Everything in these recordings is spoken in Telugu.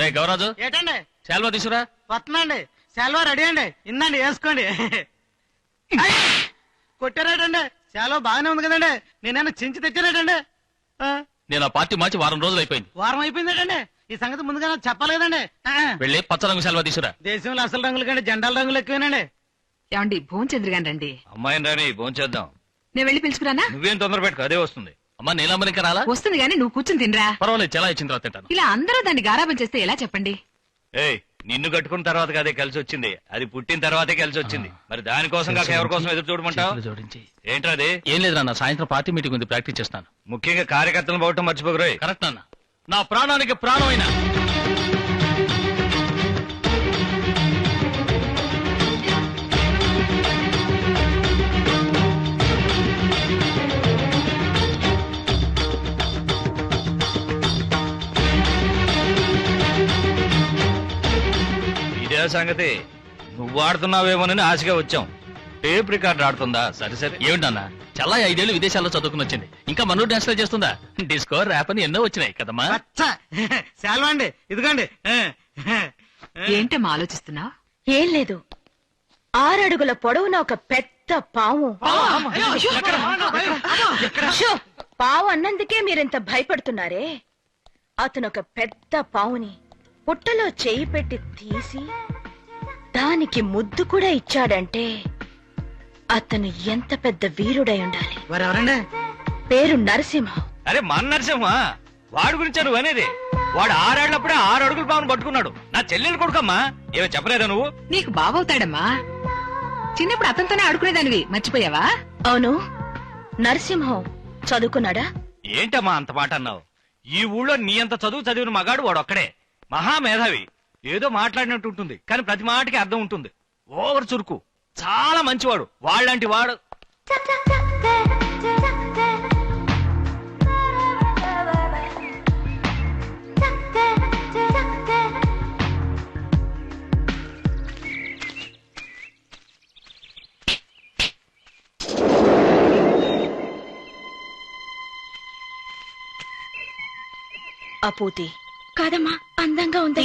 రే గౌరాజు. ఏటండి? శాల్వా తీసురా వస్తుందండి సెలవు రెడీ అండి. ఇందండి వేసుకోండి! కొట్టారేటండి? సెలవు బాగానే ఉంది కదండి. నేనైనా చించి తెచ్చారేటండి? ఆ, నేను ఆ పార్టీ మార్చి వారం రోజులు అయిపోయింది. వారం అయిపోయిందేటండి? ఈ సంగతి ముందుగా నాకు చెప్పాలి కదండి. వెళ్ళి పచ్చ రంగు శాల్వా తీసురా దేశంలో అసలు రంగుల కంటే జెండాల రంగులు ఎక్కువేనండి. ఏమండి భోంచంద్ర గాని రండి. అమ్మాయిని రాని భోంచేద్దాం. నేను వెళ్ళి పిలుచుకురానా? నువ్వేం తొందర పెట్టుకో అదే వస్తుంది. అమ్మా నీలమ్మరి ఇంకా రాలా? వస్తుంది గాని నువ్వు కూర్చుని తినరా. పర్వాలేదు చాలా ఇచ్చిన తర్వాత తింటాను. ఇలా అందరూ దాన్ని గారాబం చేస్తే ఎలా చెప్పండి? ఏయ్ నిన్ను కట్టుకున్న తర్వాత అదే కలిసి వచ్చింది. అది పుట్టిన తర్వాతే కలిసి వచ్చింది. మరి దానికోసం కాక ఎవరి కోసం ఎదురు చూడమంటావు? జోడించి. ఏంట్రా అది? ఏం లేదు నాన్న సాయంత్రం పార్టీ మీటింగ్ ఉంది ప్రాక్టీస్ చేస్తాను. ముఖ్యంగా కార్యకర్తలను పోవటం మర్చిపోకరోయ్ కరెక్ట్ నాన్న. నా ప్రాణానికి ప్రాణమైన సంగతి. నువ్వు ఆడుతున్నావేమోనని ఆశగా వచ్చాం. టేప్ రికార్డ్ ఆడుతుందా? సరే సరే. ఏమిటి నాన్న? చాలా ఐదేళ్ళు విదేశాల్లో చదువుకుని వచ్చింది. ఇంకా మనూరు డాన్స్లో చేస్తుందా? డిస్కో ర్యాప్ అని ఎన్నో వచ్చినాయి కదమ్మా. సెలవు అండి. ఇదిగోండి. ఏంటమ్మా ఆలోచిస్తున్నావు ఏం లేదు. ఆరడుగుల పొడవున ఒక పెద్ద పాము షో! పావు అన్నందుకే మీరింత భయపడుతున్నారే? అతను ఒక పెద్ద పావుని పుట్టలో చేయి పెట్టి తీసి దానికి ముద్దు కూడా ఇచ్చాడంటే అతను ఎంత పెద్ద వీరుడై ఉండాలి. ఎవరండి పేరు నరసింహం. అరే మన నరసింహ? వాడి గురించా నువ్వు అనేది? వాడు ఆరాడినప్పుడే ఆరు అడుగులు పావును పట్టుకున్నాడు. నా చెల్లెలు కొడుకమ్మా. ఏమో చెప్పలేదా నువ్వు? నీకు బావవుతాడమ్మా. చిన్నప్పుడు అతనితోనే ఆడుకునేదానివి. మర్చిపోయావా? అవును. నరసింహం చదువుకున్నాడా? ఏంటమ్మా అంత మాట అన్నావు? ఈ ఊళ్ళో నీ అంత చదువు చదివిన మగాడు వాడు ఒక్కడే మహామేధావి. ఏదో మాట్లాడినట్టు ఉంటుంది కానీ ప్రతి మాటకి అర్థం ఉంటుంది. ఓవర్ చురుకు. చాలా మంచివాడు. వాళ్ళంటి వాడు. అపూతి కాదమ్మా అందంగా ఉంది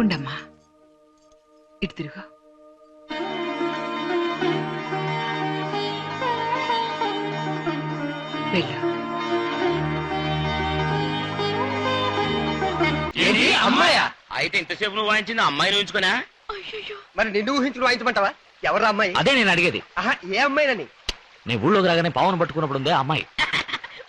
ఉండమ్మా ఇటు తిరుగు. వెళ్ళు. అమ్మాయా? అయితే ఇంతసేపు నువ్వు వాయించింది అమ్మాయిని ఉంచుకున్నా మరి నిన్ను ఊహించుకుని వాయించమంటావా? ఎవరు అమ్మాయి? అదే నేను అడిగేది. ఆహా, ఏ అమ్మాయినని? నీ ఊళ్ళోకి రాగానే పావును పట్టుకున్నప్పుడు ఉందే అమ్మాయి.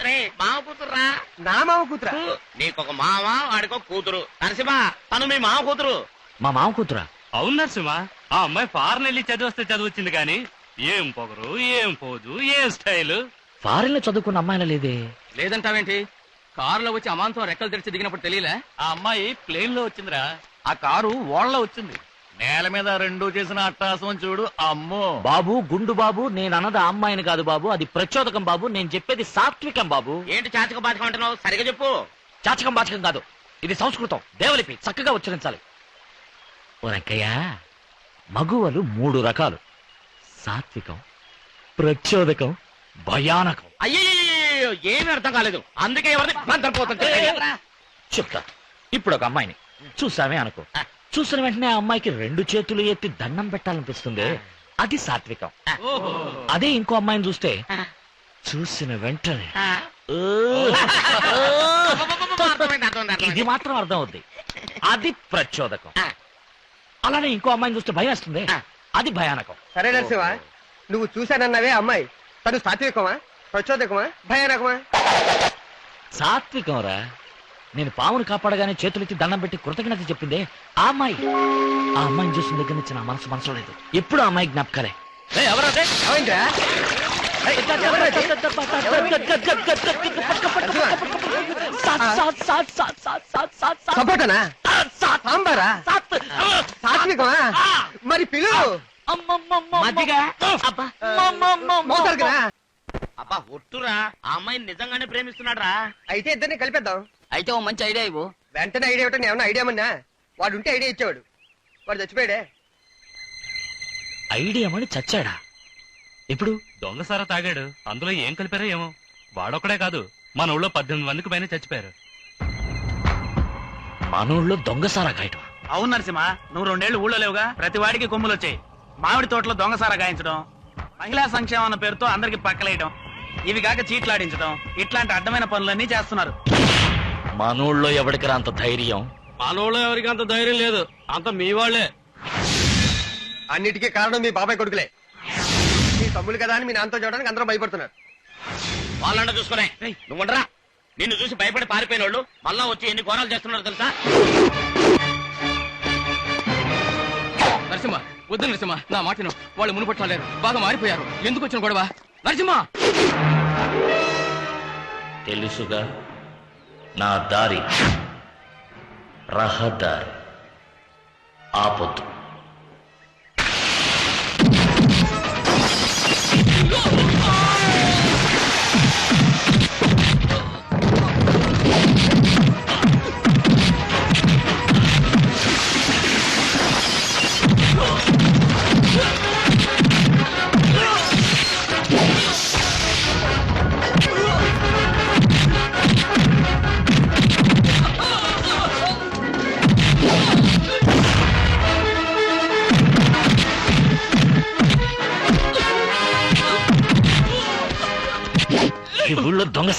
రే మామ కూతురురా? నా మామ కూతురా? నీకొక మామ వాడికో కూతురు. నరసింహ తను మీ మామ కూతురు. మా మామ కూతురా? అవును నరసింహ. ఆ అమ్మాయి ఫారెన్ వెళ్ళి చదివస్తే చదివచ్చింది కానీ ఏం పొగరు ఏం పోదు ఏం స్టైల్? ఫారెన్లో చదువుకున్న అమ్మాయిలా లేదే? లేదంటావేంటి? కారులో వచ్చి అమాంతం రెక్కలు తెరిచి దిగినప్పుడు తెలియలే? ఆ అమ్మాయి ప్లేన్లో వచ్చిందిరా. ఆ కారు ఓళ్ళ వచ్చింది. నేల మీద రెండు చేసిన అట్టాసం చూడు అమ్మో. బాబు గుండు బాబు నేను అన్నది ఆ అమ్మాయిని కాదు బాబు అది ప్రచోదకం బాబు నేను చెప్పేది సాత్వికం బాబు. ఏంటి చాచక బాధకం అంటున్నావు? సరిగా చెప్పు. చాచకం బాచకం కాదు ఇది సంస్కృతం దేవలిపి చక్కగా ఉచ్చరించాలి. ఓ మగువలు మూడు రకాలు. సాత్వికం ప్రచోదకం భయానకం. అయ్యో ఏమీ అర్థం కాలేదు. అందుకే ఎవరిని చెప్తా. ఇప్పుడు ఒక అమ్మాయిని చూసామే అనుకో. చూసిన వెంటనే ఆ అమ్మాయికి రెండు చేతులు ఎత్తి దండం పెట్టాలనిపిస్తుంది. అది సాత్వికం. అదే ఇంకో అమ్మాయిని చూస్తే చూసిన వెంటనే ఇది. మాత్రం అర్థం అవుద్ది అది ప్రచోదకం. అలానే ఇంకో అమ్మాయిని చూస్తే భయం వేస్తుంది. అది భయానకం. సరే నరసింహ నువ్వు చూశానన్నావే అమ్మాయి. తను సాత్వికమా? ప్రచోదకమా? భయానకమా? సాత్వికం రా. నేను పామును కాపాడగానే చేతులెత్తి దండం పెట్టి కృతజ్ఞత చెప్పిందే ఆ అమ్మాయి ఆ అమ్మాయిని చూసిన దగ్గర నుంచి నా మనసు మనసు లేదు ఎప్పుడు అమ్మాయి జ్ఞాపకాలే మరి పిలువు అబ్బా ఒట్టురా ఆ అమ్మాయిని నిజంగానే ప్రేమిస్తున్నాడు రా అయితే ఇద్దరిని కలిపేద్దాం అయితే ఓ మంచి ఐడియా ఇవ్వు. వెంటనే ఐడియా ఇవ్వటం ఏమన్నా ఐడియా మన్నా వాడు ఉంటే ఐడియా ఇచ్చేవాడు. వాడు చచ్చిపోయాడే. ఐడియా మని చచ్చాడా? ఇప్పుడు దొంగసారా తాగాడు. అందులో ఏం కలిపారో ఏమో. వాడొక్కడే కాదు. మన ఊళ్ళో పద్దెనిమిది మందికి పైన చచ్చిపోయారు. మనోళ్ళు దొంగసారా కాయటం అవును నరసింహ నువ్వు రెండేళ్ళు ఊళ్ళో లేవుగా. ప్రతి వాడికి కొమ్ములు వచ్చాయి మామిడి తోటలో దొంగసారా గాయించడం మహిళా సంక్షేమం అన్న పేరుతో అందరికి పక్కలేయడం ఇవి కాక చీట్లాడించడం ఇట్లాంటి అడ్డమైన పనులన్నీ చేస్తున్నారు. మనోళ్ళలో ఎవడికి అంత ధైర్యం? మనోళ్ళు ఎవరికి అంత ధైర్యం లేదు. అంత మీ వాళ్ళే. అన్నిటికీ కారణం మీ బాబాయ్ కొడుకులే. మీ తమ్ముడు కదా అని మీ నాన్నతో చూడడానికి అందరూ భయపడుతున్నారు. వాళ్ళంట చూసుకునే. నువ్వు ఉండరా? నిన్ను చూసి భయపడి పారిపోయిన వాళ్ళు మళ్ళా వచ్చి ఎన్ని కోరాలు చేస్తున్నారు తెలుసా? నరసింహ వద్దు నరసింహ నా మాటను వాళ్ళు మునుపట్లేరు బాగా మారిపోయారు. ఎందుకు వచ్చిన గొడవ? నరసింహ! తెలుసుగా? నా దారి. రహదారి. ఆపొద్దు. ఈ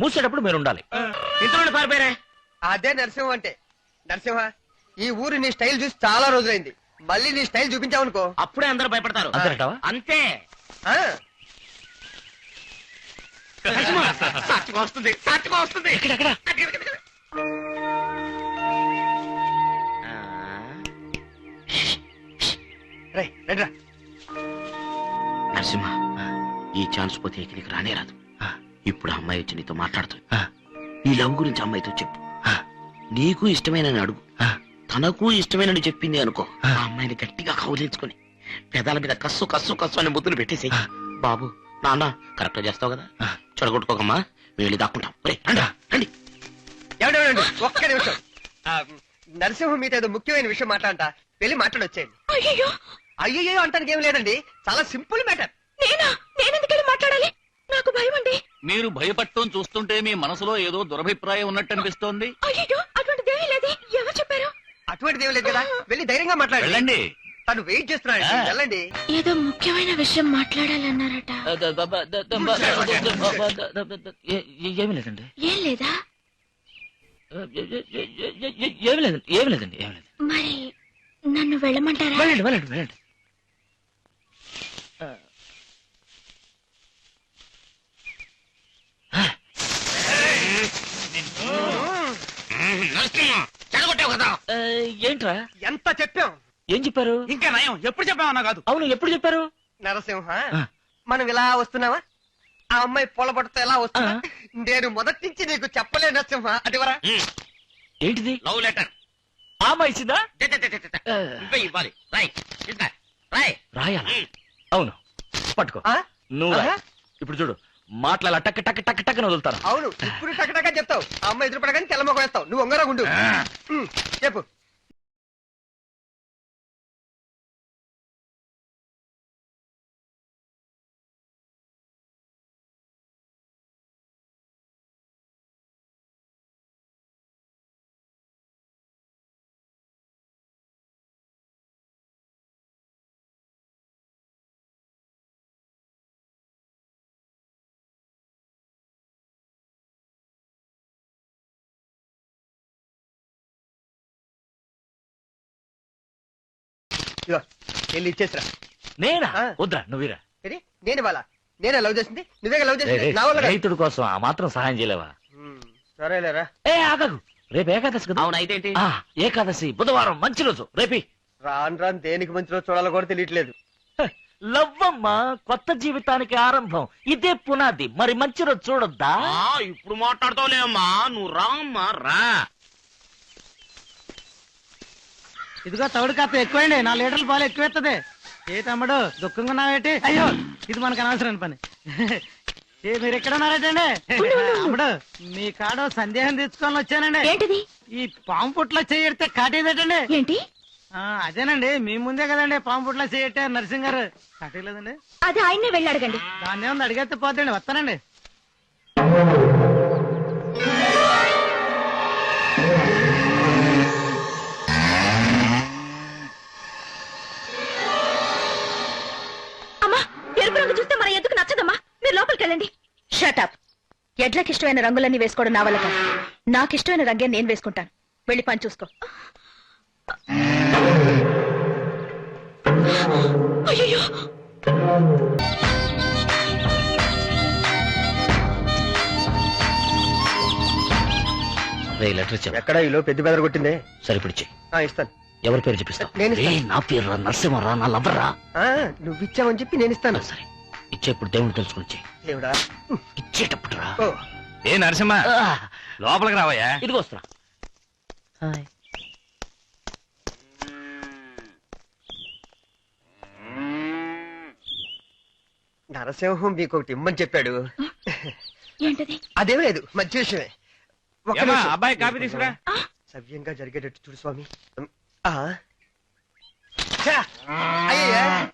మూసేటప్పుడు మీరు ఉండాలి. ఇంట్లో పారిపోయారే? అదే నరసింహ అంటే. నరసింహ ఈ ఊరు నీ స్టైల్ చూసి చాలా రోజులైంది. మళ్ళీ నీ స్టైల్ చూపించావనుకో. అప్పుడే అందరూ భయపడతారు. అంతేనటావా? అంతే. ఆ, వస్తుంది సాక్షిగా వస్తుంది. ఎక్కడెక్కడ రేయ్, రండిరా. నరసింహ ఈ ఛాన్స్ పోతే ఇక నీకు రానే రాదు. ఇప్పుడు అమ్మాయి వచ్చి నీతో మాట్లాడుతుంది. ఈ లవ్ గురించి అమ్మాయితో చెప్పు. నీకు ఇష్టమైన అడుగు. తనకు ఇష్టమైన చెప్పింది అనుకో. ఆ. అమ్మాయిని గట్టిగా కౌలించుకొని పెదాల మీద కస్సు కస్సు కస్సు అని ముద్దులు పెట్టేసి బాబు నాన్న కరెక్ట్ చేస్తావు కదా? చెడగొట్టుకోకమ్మా వెళ్ళి దాక్కుంటాం. ఒక్క నిమిషం. ఆ, నరసింహ మీతో ఏదో ముఖ్యమైన విషయం మాట్లాడంట వెళ్ళి మాట్లాడొచ్చేయండి. అయ్యో అయ్యో అంటానికి ఏం లేదండి. చాలా సింపుల్ మ్యాటర్. నేనా? నేనెందుకెళ్ళి మాట్లాడాలి? నాకు భయం అండి మీరు భయపడటం చూస్తుంటే మీ మనసులో ఏదో దురభిప్రాయం ఉన్నట్టు అనిపిస్తోంది అటువంటిది ఏం లేదు కదా వెళ్ళి ధైర్యంగా వెళ్ళండి తను వెయిట్ చేస్తున్నాడు ఆ. వెళ్ళండి ఏదో ముఖ్యమైన విషయం మాట్లాడాలన్నారట ఏమీ లేదండి ఏం లేదా ఏమీ లేదండి ఏమీ లేదండి ఏమీ లేదు మరి నన్ను వెళ్ళమంటారా వెళ్ళండి వెళ్ళండి వెళ్ళండి చెడగొట్టావు కదా ఆ, ఏంట్రా? ఎంత చెప్పాం ఏం చెప్పారు? ఇంకా నయం. ఎప్పుడు చెప్పామన్నా కాదు. అవును ఎప్పుడు చెప్పారు? నరసింహ. మనం ఇలా వస్తున్నావా? ఆ అమ్మాయి పొలబడితే ఎలా వస్తున్నా నేను మొదటి నుంచి నీకు చెప్పలే నరసింహ. అదివరా ఏంటిది? లవ్ లెటర్ ఆమె ఇచ్చిందా? నువ్వే ఇవ్వాలి. రాయ్ రాయ్. రాయాలా? అవును. పట్టుకో. ఆ? నువ్వు రాయ్. ఆహా. ఇప్పుడు చూడు. మాటలు అలా టక్ టక్ టక్ టక్ వదులుతాను. అవును. ఇప్పుడు టకటగా చెప్తావు. ఆ అమ్మ ఎదురు పడగానే తెల్లమొక వేస్తావు. నువ్వు ఒంగరా గుండు ఉమ్, చెప్పు. ఇదిగో వెళ్ళి ఇచ్చేసిరా నేనా? ఆ. వద్దురా నువ్వురా. ఏది? నేను ఇవాళ? నేనే లవ్ చేసింది? నువ్వే లవ్ చేసింది? రే, నా వల్ల కాదు. రైతుడి కోసం ఆ మాత్రం సహాయం చేయలేవా? ఉమ్, సరేలేరా. ఏ ఆగకు. రేపు ఏకాదశి కదా? అవును అయితే ఏంటి? ఆ, ఏకాదశి బుధవారం మంచి రోజు రేపి. రాను రాను దేనికి మంచిలో చూడాలో కూడా తెలియట్లేదు. లవ్వమ్మ కొత్త జీవితానికి ఆరంభం. ఇదే పునాది. మరి మంచి రోజు చూడొద్దా? ఆ, ఇప్పుడు మాట్లాడతావులే అమ్మా. నువ్వు రామ్మా రా. ఇదిగో తౌడు కాస్త ఎక్కువండి నా లీటర్లు పాలు ఎక్కువెత్తది. ఏ తమ్ముడు దుఃఖంగా ఉన్నావేటి? అయ్యో ఇది మనకు అనవసరం పని. ఏ మీరు ఎక్కడ ఉన్నారేటండి? తమ్ముడు మీ కాడ సందేహం తెచ్చుకొని వచ్చానండి. ఏంటిది? ఈ పాము పుట్లో చేయడితే కాటేదేటండి ఏంటి? ఆ, అదేనండి మీ ముందే కదండి పాము పుట్లో చేయట్టే నరసింగ్ గారు కాటేయలేదండి అది ఆయన్నే వెళ్ళి అడగండి. దాన్ని ఏముంది అడిగేస్తే పోతండి వస్తానండి. ఇష్టమైన రంగులన్నీ వేసుకోవడం నా వల్ల కాదు. నాకు ఇష్టమైన రంగే నేను వేసుకుంటాను. వెళ్ళి పని చూసుకో. అయ్యయ్యో! రే లెటర్ ఎక్కడ ఈలో పెద్ద బెదర కొట్టిందే? సరిపిడిచి ఆ, ఇస్తాను. ఎవరి పేరు నేను ఇస్తాను. రేయ్, నా పేరు రా నరసింహరా నా లవ్వరా ఆ, నువ్వు ఇచ్చావని చెప్పి నేను ఇస్తాను. సరే ఇచ్చేప్పుడు దేవుని తెలుసుకుని ఇచ్చేయ్. దేవుడా? ఇచ్చేటప్పుడు రా ఓ. ఏ నరసింహ? లోపలికి రావయ్యా. ఇదిగో వస్తున్నా. నరసింహం మీకు ఒకటి ఇమ్మని చెప్పాడు. ఏంటది? అదేం లేదు మంచి విషయమే ఒక్క ఏమ్మా, నిమిషం. అబ్బాయి కాఫీ తీసుకురా. సవ్యంగా జరిగేటట్టు చూడు స్వామి. ఆ. ఛా! అయ్యయ్యా.